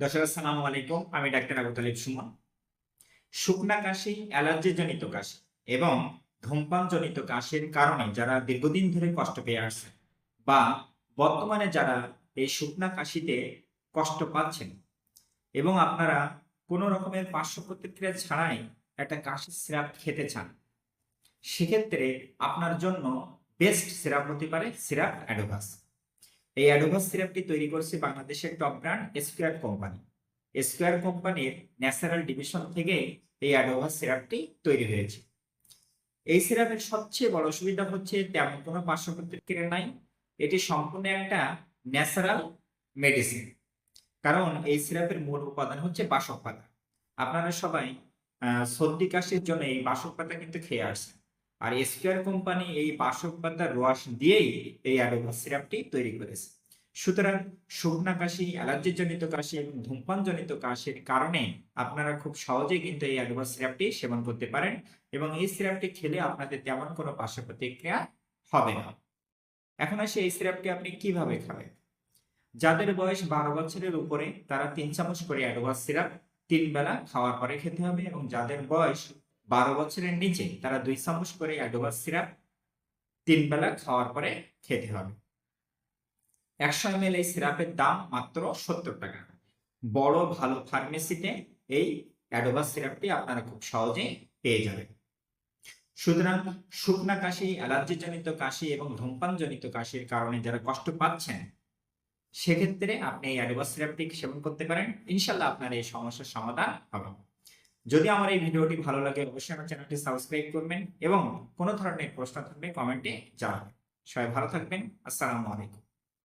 দর্শক, আসসালামু আলাইকুম। আমি ডাক্তার আবু তালিব সুমন। শুকনা কাশি, অ্যালার্জিজনিত কাশি এবং ধূমপানজনিত কাশির কারণে যারা দীর্ঘদিন ধরে কষ্ট পেয়ে আসছে বা বর্তমানে যারা এই শুকনা কাশিতে কষ্ট পাচ্ছেন এবং আপনারা কোনো রকমের পার্শ্ব প্রতিক্রিয়া ছাড়াই একটা কাশির সিরাপ খেতে চান, সেক্ষেত্রে আপনার জন্য বেস্ট সিরাপ হতে পারে সিরাপ অ্যাডোভাস। এই অ্যাডোভাস সিরাপটি তৈরি করছে বাংলাদেশের top brand square company square কোম্পানির ন্যাচারাল ডিভিশন থেকে এই অ্যাডোভাস সিরাপটি তৈরি হয়েছে। এই সিরাপের সবচেয়ে বড় সুবিধা হচ্ছে তেমন কোনো পার্শ্ব প্রতিক্রিয়া নাই। এটি সম্পূর্ণ একটা ন্যাচারাল মেডিসিন। কারণ এই সিরাপের মূল উপাদান হচ্ছে বাসক পাতা। আপনারা সবাই সর্দি কাশির জন্য এই বাসক পাতা কিন্তু খেয়ে আসছেন। আর স্কোয়ার কোম্পানি এই বাসক পাতার রস দিয়েই এই অ্যাডোভাস সিরাপটি তৈরি করেছে। সুতরাং শুকনা কাশি, অ্যালার্জিজনিত কাশি এবং ধূমপানজনিত কাশির কারণে আপনারা খুব সহজেই কিন্তু এই অ্যাডোভাস সিরাপটি সেবন করতে পারেন এবং এই সিরাপটি খেলে আপনাদের তেমন কোনো পার্শ্ব প্রতিক্রিয়া হবে না। এখন আসে এই সিরাপটি আপনি কীভাবে খাবেন? যাদের বয়স বারো বছরের উপরে তারা তিন চামচ করে অ্যাডোভাস সিরাপ তিন বেলা খাওয়ার পরে খেতে হবে এবং যাদের বয়স বারো বছরের নিচে তারা দুই চামচ করে অ্যাডোভাস সিরাপ তিন বেলা খাওয়ার পরে খেতে হবে। একশো এম এই সিরাপের দাম মাত্র সত্তর টাকা। বড় ভালো ফার্মেসিতে এই অ্যাডোভাস সিরাপটি আপনারা খুব সহজেই পেয়ে যাবেন। সুতরাং শুকনা কাশি, অ্যালার্জিজনিত কাশি এবং ধূমপানজনিত কাশির কারণে যারা কষ্ট পাচ্ছেন, সেক্ষেত্রে আপনি এই অ্যাডোভাস সিরাপটি সেবন করতে পারেন। ইনশাল্লাহ আপনার এই সমস্যার সমাধান হবে। যদি আমার এই ভিডিওটি ভালো লাগে, অবশ্যই আমার চ্যানেলটি সাবস্ক্রাইব করবেন এবং কোনো ধরনের প্রশ্ন থাকলে কমেন্টে জানাবেন। সবাই ভালো থাকবেন। আসসালামু আলাইকুম।